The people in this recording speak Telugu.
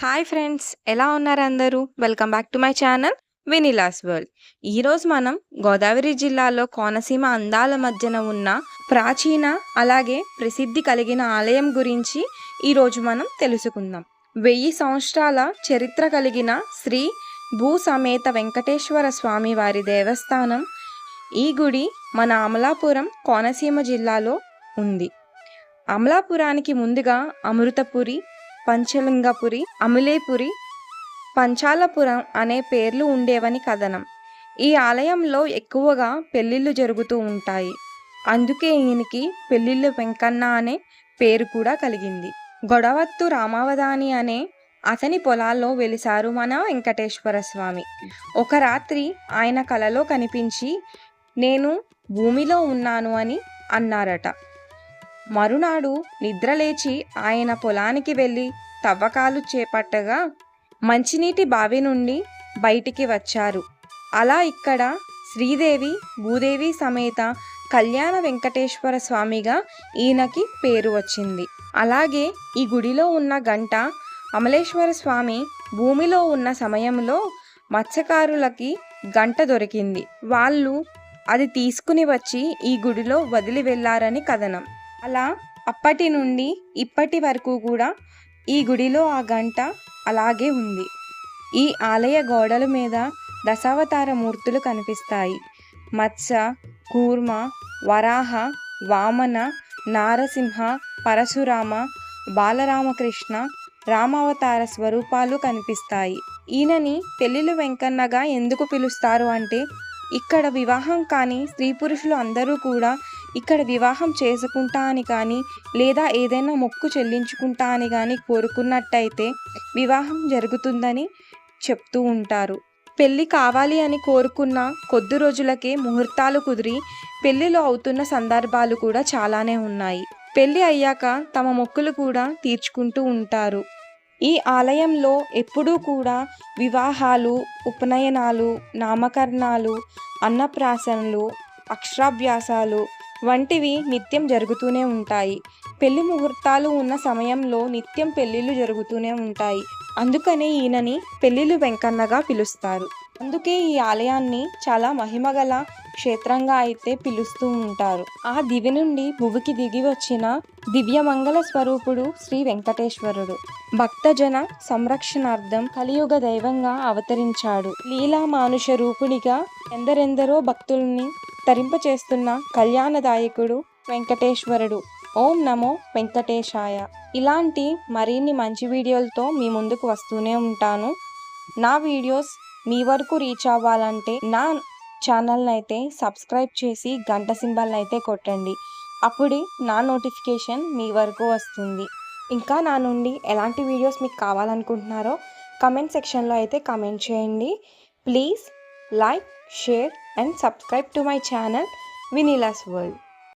హాయ్ ఫ్రెండ్స్ ఎలా ఉన్నారు అందరూ? Welcome back to my channel vanilla's world. ఈరోజు మనం గోదావరి జిల్లాలో కోనసీమ అందాల మధ్యన ఉన్న ప్రాచీన అలాగే ప్రసిద్ధి కలిగిన ఆలయం గురించి ఈరోజు మనం తెలుసుకుందాం. వెయ్యి సంవత్సరాల చరిత్ర కలిగిన శ్రీ భూ సమేత వెంకటేశ్వర స్వామి వారి దేవస్థానం ఈ గుడి మన అమలాపురం కోనసీమ జిల్లాలో ఉంది. అమలాపురానికి ముందుగా అమృతపురి పంచలింగపురి అమిలేపురి పంచాలపురం అనే పేర్లు ఉండేవని కథనం. ఈ ఆలయంలో ఎక్కువగా పెళ్ళిళ్ళు జరుగుతూ ఉంటాయి. అందుకే ఈయనకి పెళ్ళిళ్ళు వెంకన్న అనే పేరు కూడా కలిగింది. గొడవత్తు రామావధాని అనే అతని పొలాల్లో వెలిసారు మన వెంకటేశ్వర స్వామి. ఒక రాత్రి ఆయన కలలో కనిపించి నేను భూమిలో ఉన్నాను అని అన్నారట. మరునాడు నిద్రలేచి ఆయన పొలానికి వెళ్ళి తవ్వకాలు చేపట్టగా మంచినీటి బావి నుండి బయటికి వచ్చారు. అలా ఇక్కడ శ్రీదేవి భూదేవి సమేత కళ్యాణ వెంకటేశ్వర స్వామిగా ఈయనకి పేరు వచ్చింది. అలాగే ఈ గుడిలో ఉన్న గంట అమలేశ్వర స్వామి భూమిలో ఉన్న సమయంలో మత్స్యకారులకి గంట దొరికింది. వాళ్ళు అది తీసుకుని వచ్చి ఈ గుడిలో వదిలి వెళ్ళారని కథనం. అలా అప్పటి నుండి ఇప్పటి వరకు కూడా ఈ గుడిలో ఆ గంట అలాగే ఉంది. ఈ ఆలయ గోడల మీద దశావతార మూర్తులు కనిపిస్తాయి. మత్స్య కూర్మ వరాహ వామన నారసింహ పరశురామ బాలరామకృష్ణ రామావతార స్వరూపాలు కనిపిస్తాయి. ఈయనని పెళ్ళిళ్ళు వెంకన్నగా ఎందుకు పిలుస్తారు అంటే ఇక్కడ వివాహం కానీ స్త్రీ పురుషులు అందరూ కూడా ఇక్కడ వివాహం చేసుకుంటా అని కానీ లేదా ఏదైనా మొక్కు చెల్లించుకుంటా అని కానీ కోరుకున్నట్టయితే వివాహం జరుగుతుందని చెప్తూ ఉంటారు. పెళ్ళి కావాలి అని కోరుకున్న కొద్ది రోజులకే ముహూర్తాలు కుదిరి పెళ్ళిలో అవుతున్న సందర్భాలు కూడా చాలానే ఉన్నాయి. పెళ్ళి అయ్యాక తమ మొక్కులు కూడా తీర్చుకుంటూ ఉంటారు. ఈ ఆలయంలో ఎప్పుడూ కూడా వివాహాలు ఉపనయనాలు నామకరణాలు అన్నప్రాసనలు అక్షరాభ్యాసాలు వంటివి నిత్యం జరుగుతూనే ఉంటాయి. పెళ్ళి ముహూర్తాలు ఉన్న సమయంలో నిత్యం పెళ్ళిళ్ళు జరుగుతూనే ఉంటాయి. అందుకనే ఈయనని పెళ్ళిళ్ళు వెంకన్నగా పిలుస్తారు. అందుకే ఈ ఆలయాన్ని చాలా మహిమగల క్షేత్రంగా అయితే పిలుస్తూ ఉంటారు. ఆ దివి నుండి భువికి దిగి వచ్చిన దివ్యమంగళ స్వరూపుడు శ్రీ వెంకటేశ్వరుడు. భక్తజన సంరక్షణార్థం కలియుగ దైవంగా అవతరించాడు. లీలా మానుష రూపుడిగా ఎందరెందరో భక్తుల్ని తరింపచేస్తున్న కళ్యాణదాయకుడు వెంకటేశ్వరుడు. ఓం నమో వెంకటేశాయ. ఇలాంటి మరిన్ని మంచి వీడియోలతో మీ ముందుకు వస్తూనే ఉంటాను. నా వీడియోస్ మీ వరకు రీచ్ అవ్వాలంటే నా ఛానల్ని అయితే సబ్స్క్రైబ్ చేసి గంట సింబల్ని అయితే కొట్టండి. అప్పుడే నా నోటిఫికేషన్ మీ వరకు వస్తుంది. ఇంకా నా నుండి ఎలాంటి వీడియోస్ మీకు కావాలనుకుంటున్నారో కమెంట్ సెక్షన్లో అయితే కమెంట్ చేయండి. Please like, share and subscribe to my channel Vinila's World.